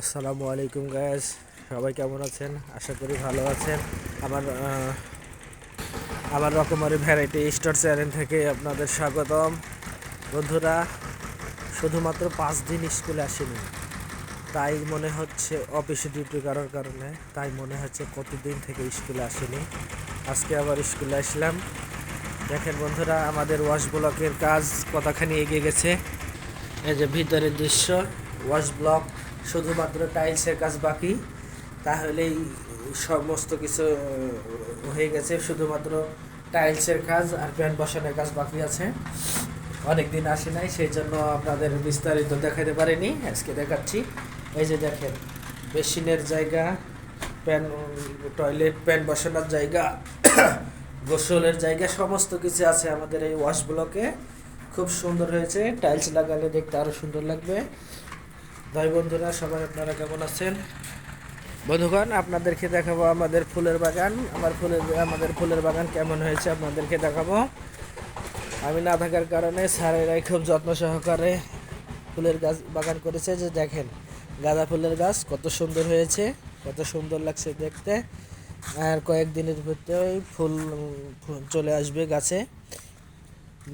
আসসালামু আলাইকুম গায়েস সবাই কেমন আছেন? আশা করি ভালো আছেন। আমার আমার রকমারি ভ্যারাইটি স্টোর চ্যানেল থেকে আপনাদের স্বাগতম। বন্ধুরা, শুধুমাত্র পাঁচ দিন স্কুলে আসেনি। তাই মনে হচ্ছে অফিসে ডিউটি করার কারণে, তাই মনে হচ্ছে কতদিন থেকে স্কুলে আসেনি। আজকে আবার স্কুলে আসলাম। দেখেন বন্ধুরা, আমাদের ওয়াশ ব্লকের কাজ কতখানি এগিয়ে গেছে। এই যে ভিতরের দৃশ্য ওয়াশ ব্লক শুধুমাত্র টাইলসের কাজ বাকি। তাহলেই সমস্ত কিছু হয়ে গেছে। শুধুমাত্র টাইলসের কাজ আর প্যান্ট বসানোর কাজ বাকি আছে। অনেক দিন আসি নাই, সেই জন্য আপনাদের বিস্তারিত দেখাতে পারিনি। আজকে দেখাচ্ছি। এই যে দেখেন বেসিনের জায়গা, প্যান, টয়লেট, প্যান্ট বসানোর জায়গা, গোসলের জায়গা, সমস্ত কিছু আছে আমাদের এই ওয়াশ ব্লকে। খুব সুন্দর হয়েছে। টাইলস লাগালে দেখতে আরও সুন্দর লাগবে। ভাই বন্ধুরা, সবাই আপনারা কেমন আছেন? বন্ধুগণ, আপনাদেরকে দেখাবো আমাদের ফুলের বাগান। আমার ফুলের, আমাদের ফুলের বাগান কেমন হয়েছে আপনাদেরকে দেখাবো। আমি না থাকার কারণে স্যারেরাই খুব যত্ন সহকারে ফুলের গাছ বাগান করেছে। যে দেখেন, গাঁদা ফুলের গাছ কত সুন্দর হয়েছে, কত সুন্দর লাগছে দেখতে। আর কয়েকদিনের ভিতরেই ফুল চলে আসবে গাছে।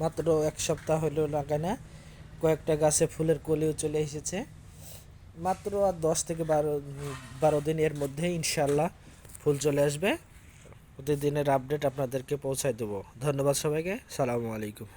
মাত্র এক সপ্তাহ হলেও লাগে না কয়েকটা গাছে ফুলের কলিও চলে এসেছে। মাত্র আর দশ থেকে বারো বারো দিন এর মধ্যে ইনশাল্লাহ ফুল চলে আসবে। প্রতিদিনের আপডেট আপনাদেরকে পৌঁছায় দেবো। ধন্যবাদ সবাইকে। সালামু আলাইকুম।